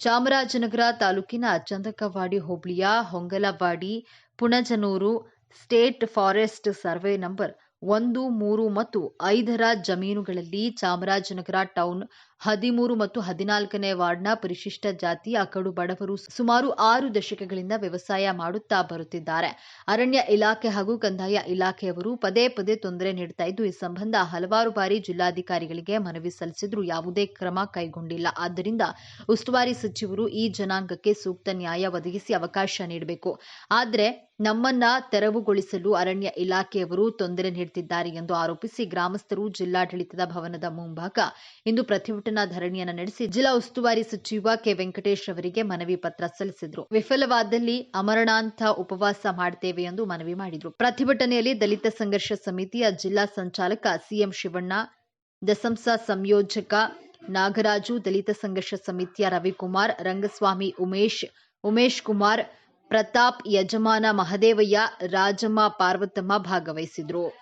ಚಾಮರಾಜನಗರ ತಾಲೂಕಿನ ಚಂದಕವಾಡಿ ಹೋಬಳಿಯ Hongalavadi Punajanur state forest survey number ಒಂದು, ಮೂರು ಮತ್ತು ಐದರ ಜಮೀನುಗಳಲ್ಲಿ ಚಾಮರಾಜನಗರ ಟೌನ್ ಹದಿಮೂರು ಮತ್ತು ಹದಿನಾಲ್ಕನೇ ವಾರ್ಡ್ನ ಪರಿಶಿಷ್ಟ ಜಾತಿ ಅಕಡು ಬಡವರು ಸುಮಾರು ಆರು ದಶಕಗಳಿಂದ ವ್ಯವಸಾಯ ಮಾಡುತ್ತಾ ಬರುತ್ತಿದ್ದಾರೆ. ಅರಣ್ಯ ಇಲಾಖೆ ಹಾಗೂ ಕಂದಾಯ ಇಲಾಖೆಯವರು ಪದೇ ಪದೇ ತೊಂದರೆ ನೀಡುತ್ತಾ ಇದ್ದು, ಈ ಸಂಬಂಧ ಹಲವಾರು ಬಾರಿ ಜಿಲ್ಲಾಧಿಕಾರಿಗಳಿಗೆ ಮನವಿ ಸಲ್ಲಿಸಿದ್ರೂ ಯಾವುದೇ ಕ್ರಮ ಕೈಗೊಂಡಿಲ್ಲ. ಆದ್ದರಿಂದ ಉಸ್ತುವಾರಿ ಸಚಿವರು ಈ ಜನಾಂಗಕ್ಕೆ ಸೂಕ್ತ ನ್ಯಾಯ ಒದಗಿಸಿ ಅವಕಾಶ ನೀಡಬೇಕು. ಆದರೆ ನಮ್ಮನ್ನ ತೆರವುಗೊಳಿಸಲು ಅರಣ್ಯ ಇಲಾಖೆಯವರು ತೊಂದರೆ ನೀಡುತ್ತಿದ್ದಾರೆ ಎಂದು ಆರೋಪಿಸಿ ಗ್ರಾಮಸ್ಥರು ಜಿಲ್ಲಾಡಳಿತದ ಭವನದ ಮುಂಭಾಗ ಇಂದು ಪ್ರತಿಭಟನಾ ಧರಣಿಯನ್ನು ನಡೆಸಿ ಜಿಲ್ಲಾ ಉಸ್ತುವಾರಿ ಸಚಿವ ಕೆ ವೆಂಕಟೇಶ್ ಅವರಿಗೆ ಮನವಿ ಪತ್ರ ಸಲ್ಲಿಸಿದ್ರು. ವಿಫಲವಾದಲ್ಲಿ ಅಮರಣಾಂತ ಉಪವಾಸ ಮಾಡ್ತೇವೆ ಎಂದು ಮನವಿ ಮಾಡಿದ್ರು. ಪ್ರತಿಭಟನೆಯಲ್ಲಿ ದಲಿತ ಸಂಘರ್ಷ ಸಮಿತಿಯ ಜಿಲ್ಲಾ ಸಂಚಾಲಕ ಸಿಎಂ ಶಿವಣ್ಣ, ದಸಂಸ ಸಂಯೋಜಕ ನಾಗರಾಜು, ದಲಿತ ಸಂಘರ್ಷ ಸಮಿತಿಯ ರವಿಕುಮಾರ್, ರಂಗಸ್ವಾಮಿ ಉಮೇಶ್ ಉಮೇಶ್ ಕುಮಾರ್ ಪ್ರತಾಪ್ ಯಜಮಾನ ಮಹದೇವಯ್ಯ ರಾಜಮ್ಮ ಪಾರ್ವತಮ್ಮ ಭಾಗವಹಿಸಿದ್ರು.